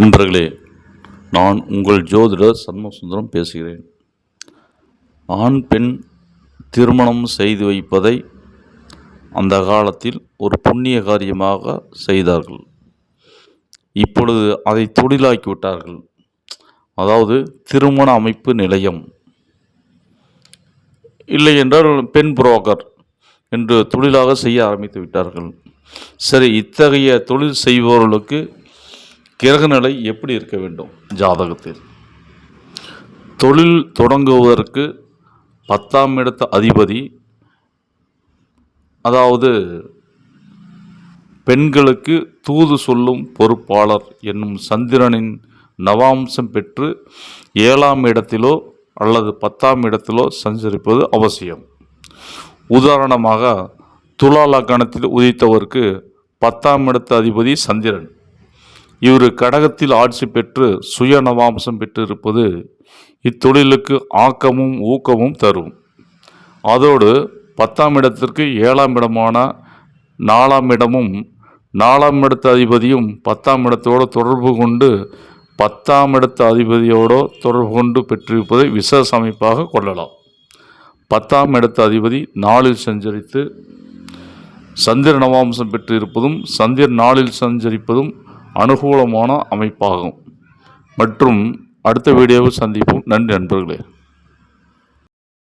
நண்பர்களே நான் உங்கள் ஜோதிடர் சண்முகசுந்தரம் பேசுகிறேன். ஆண் பெண் திருமணம் செய்து வைப்பதை அந்த காலத்தில் ஒரு புண்ணிய காரியமாக செய்தார்கள். இப்பொழுது அதை தொழிலாக்கி விட்டார்கள். அதாவது திருமண அமைப்பு நிலையம். இல்லை என்றால் பெண் புரோக்கர் என்று தொழிலாக செய்ய ஆரம்பித்து விட்டார்கள். சரி இத்தகைய தொழில் செய்பவர்களுக்கு கிரகநிலை எப்படி இருக்க வேண்டும்? ஜாதகத்தில். தொழில் தொடங்குவதற்கு பத்தாம் இடத்த அதிபதி அதாவது பெண்களுக்கு தூது சொல்லும் பொறுப்பாளர் என்னும் சந்திரனின் நவாம்சம் பெற்று ஏழாம் இடத்திலோ அல்லது பத்தாம் இடத்திலோ சஞ்சரிப்பது அவசியம். உதாரணமாக துலா லக்கணத்தில் உதித்தவருக்கு பத்தாம் இடத்து அதிபதி சந்திரன். இவர் கடகத்தில் ஆட்சி பெற்று சுயநவாம்சம் பெற்றிருப்பது இத்தொழிலுக்கு ஆக்கமும் ஊக்கமும் தரும். அதோடு பத்தாம் இடத்திற்கு ஏழாம் இடமான நாலாம் இடமும் நாலாம் இடத்து அதிபதியும் பத்தாம் இடத்தோடு தொடர்பு கொண்டு பத்தாம் இடத்து அதிபதியோடு தொடர்பு கொண்டு பெற்றிருப்பதை விசேஷ அமைப்பாக கொள்ளலாம். பத்தாம் இடத்து அதிபதி நாளில் சஞ்சரித்து சந்திர நவாம்சம் பெற்று இருப்பதும் சந்திர நாளில் சஞ்சரிப்பதும் அனுகூலமான அமைப்பாகும். மற்றும் அடுத்த வீடியோவில் சந்திப்போம். நன்றி நண்பர்களே.